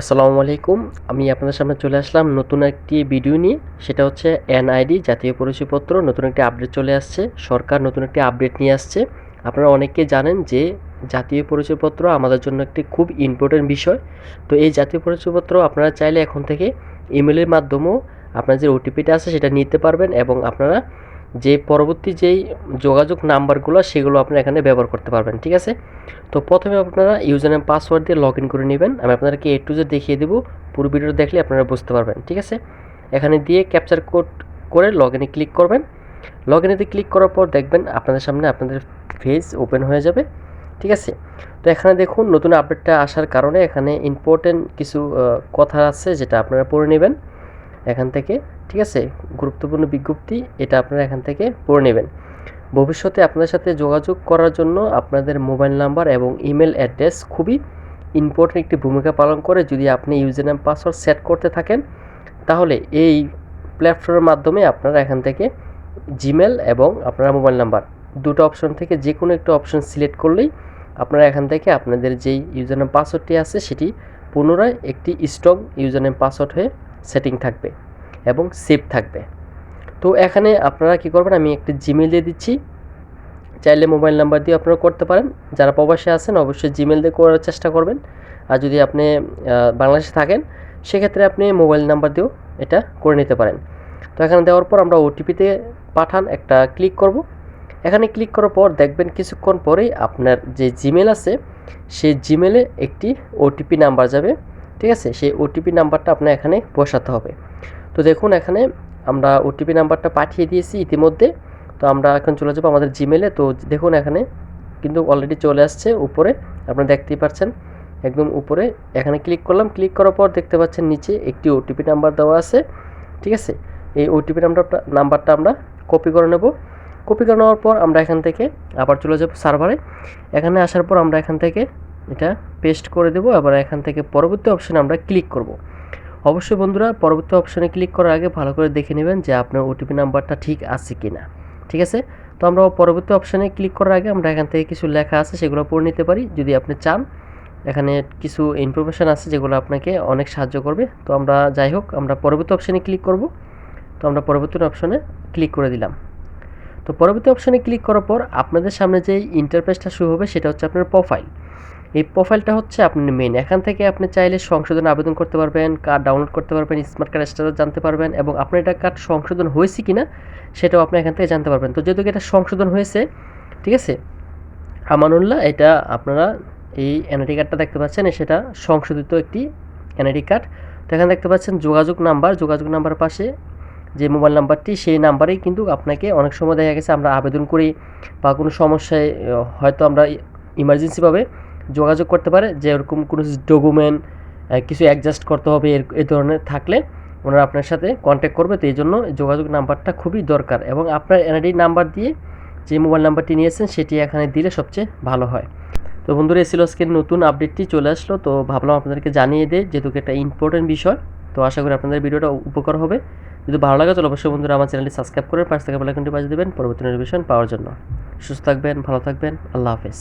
আসসালামু আলাইকুম। আমি আপনাদের সামনে চলে আসলাম নতুন একটি ভিডিও নিয়ে। সেটা হচ্ছে এনআইডি, জাতীয় পরিচয়পত্র। নতুন একটি আপডেট চলে আসছে। সরকার নতুন একটি আপডেট নিয়ে আসছে। আপনারা অনেকে জানেন যে জাতীয় পরিচয়পত্র আমাদের জন্য একটি খুব ইম্পর্টেন্ট বিষয়। তো এই জাতীয় পরিচয়পত্র আপনারা চাইলে এখন থেকে ইমেলের মাধ্যমেও আপনার যে ওটিপিটা আছে সেটা নিতে পারবেন এবং আপনারা যে পরবর্তী যেই যোগাযোগ নাম্বারগুলো, সেগুলো আপনারা এখানে ব্যবহার করতে পারবেন, ঠিক আছে? তো প্রথমে আপনারা ইউজার নেম পাসওয়ার্ড দিয়ে লগ ইন করে নেবেন। আমি আপনাদেরকে এ টু জেড দেখিয়ে দেবো। পুরো ভিডিওটা দেখলে আপনারা বুঝতে পারবেন, ঠিক আছে? এখানে দিয়ে ক্যাপচার কোড করে লগ ইনে ক্লিক করবেন। লগ ইনেতে ক্লিক করার পর দেখবেন আপনাদের সামনে আপনাদের ফেস ওপেন হয়ে যাবে, ঠিক আছে? তো এখানে দেখুন, নতুন আপডেটটা আসার কারণে এখানে ইম্পর্টেন্ট কিছু কথা আছে যেটা আপনারা পড়ে নেবেন। এখান থেকে, ঠিক আছে? গুরুত্বপূর্ণ বিজ্ঞপ্তি, এটা আপনারা এখান থেকে পড়ে নেবেন। ভবিষ্যতে আপনাদের সাথে যোগাযোগ করার জন্য আপনাদের মোবাইল নাম্বার এবং ইমেল অ্যাড্রেস খুবই ইম্পর্টেন্ট একটি ভূমিকা পালন করে। যদি আপনি ইউজার নেম পাসওয়ার্ড সেট করতে থাকেন, তাহলে এই প্ল্যাটফর্মের মাধ্যমে আপনারা এখান থেকে জিমেল এবং আপনার মোবাইল নাম্বার, দুটো অপশন থেকে যে কোনো একটা অপশন সিলেক্ট করলেই আপনারা এখান থেকে আপনাদের যেই ইউজার নেম পাসওয়ার্ডটি আছে, সেটি পুনরায় একটি স্ট্রং ইউজার নেম পাসওয়ার্ড হয়ে সেটিং থাকবে। এবং সেভ থাকবে। তো এখানে আপনারা কি করবেন, আমি একটি জিমেল দিয়ে দিচ্ছি। চাইলে মোবাইল নাম্বার দিয়ে আপনারা করতে পারেন। যারা প্রবাসে আছেন, অবশ্যই জিমেল দিয়ে করার চেষ্টা করবেন। আর যদি আপনি বাংলাদেশে থাকেন, সেক্ষেত্রে আপনি মোবাইল নাম্বার দিয়েও এটা করে নিতে পারেন। তো এখানে দেওয়ার পর আমরা ওটিপিতে পাঠান, একটা ক্লিক করব। এখানে ক্লিক করার পর দেখবেন কিছুক্ষণ পরেই আপনার যে জিমেল আছে, সেই জিমেলে একটি ওটিপি নাম্বার যাবে। ঠিক আছে? সেই ওটিপি নাম্বারটা আপনার এখানে বসাতে হবে। তো দেখুন, এখানে আমরা ওটিপি নাম্বারটা পাঠিয়ে দিয়েছি ইতিমধ্যে। তো আমরা এখন চলে যাব আমাদের জিমেলে তো দেখুন, এখানে কিন্তু অলরেডি চলে আসছে উপরে। আপনারা দেখতেই পাচ্ছেন, একদম উপরে। এখানে ক্লিক করলাম। ক্লিক করার পর দেখতে পাচ্ছেন নিচে একটি ওটিপি নাম্বার দেওয়া আছে। ঠিক আছে? এই ওটিপি নাম্বারটা নাম্বারটা আমরা কপি করে নেব। কপি করে নেওয়ার পর আমরা এখান থেকে আবার চলে যাব সার্ভারে এখানে আসার পর আমরা এখান থেকে এটা পেস্ট করে দেবো। আবার এখান থেকে পরবর্তী অপশানে আমরা ক্লিক করব। অবশ্যই বন্ধুরা পরবর্তী অপশানে ক্লিক করার আগে ভালো করে দেখে নেবেন যে আপনার ওটিপি নাম্বারটা ঠিক আছে কি না ঠিক আছে? তো আমরা পরবর্তী অপশানে ক্লিক করার আগে আমরা এখান থেকে কিছু লেখা আছে সেগুলো পড়ে নিতে পারি। যদি আপনি চান, এখানে কিছু ইনফরমেশান আছে যেগুলো আপনাকে অনেক সাহায্য করবে। তো আমরা যাই হোক, আমরা পরবর্তী অপশানে ক্লিক করব। তো আমরা পরবর্তী অপশানে ক্লিক করে দিলাম। তো পরবর্তী অপশানে ক্লিক করার পর আপনাদের সামনে যে ইন্টারফেসটা শুরু হবে সেটা হচ্ছে আপনার প্রোফাইল এই প্রোফাইলটা হচ্ছে আপনার মেন এখান থেকে আপনি চাইলে সংশোধন আবেদন করতে পারবেন কার্ড ডাউনলোড করতে পারবেন স্মার্ট কার্ড স্ট্যাটাস জানতে পারবেন এবং আপনার এটা কার্ড সংশোধন হয়েছে কি না সেটাও আপনি এখান থেকে জানতে পারবেন। তো যেহেতু এটা সংশোধন হয়েছে, ঠিক আছে? আমানুল্লাহ, এটা আপনারা এই এনআইডি কার্ডটা দেখতে পাচ্ছেন সেটা সংশোধিত একটি এনআইডি কার্ড তো এখানে দেখতে পাচ্ছেন যোগাযোগ নাম্বার যোগাযোগ নাম্বার পাশে যে মোবাইল নাম্বারটি, সেই নাম্বারেই কিন্তু আপনাকে অনেক সময় দেখা গেছে আমরা আবেদন করি বা কোনো সমস্যায়, হয়তো আমরা ইমার্জেন্সিভাবে যোগাযোগ করতে পারে যে এরকম কোনো ডকুমেন্ট কিছু অ্যাডজাস্ট করতে হবে এর এই ধরনের থাকলে ওনারা আপনার সাথে কন্ট্যাক্ট করবে। তো এই জন্য যোগাযোগ নাম্বারটা খুবই দরকার এবং আপনার এনআইডি নাম্বার দিয়ে যে মোবাইল নাম্বারটি নিয়েছেন সেটি এখানে দিলে সবচেয়ে ভালো হয়। তো বন্ধুরা এসিল আজকের নতুন আপডেটটি চলে আসলো। তো ভাবলাম আপনাদেরকে জানিয়ে দেয় যেহেতু এটা ইম্পর্টেন্ট বিষয়, তো আশা করি আপনাদের ভিডিওটা উপকার হবে। যদি ভালো লাগে, তাহলে অবশ্যই বন্ধুরা আমার চ্যানেলটি সাবস্ক্রাইব করে পাঁচ থেকে বেলাইকনটি বাজিয়ে দেবেন পরবর্তী নোটিফিকেশন পাওয়ার জন্য। সুস্থ থাকবেন, ভালো থাকবেন, আল্লাহ হাফেজ।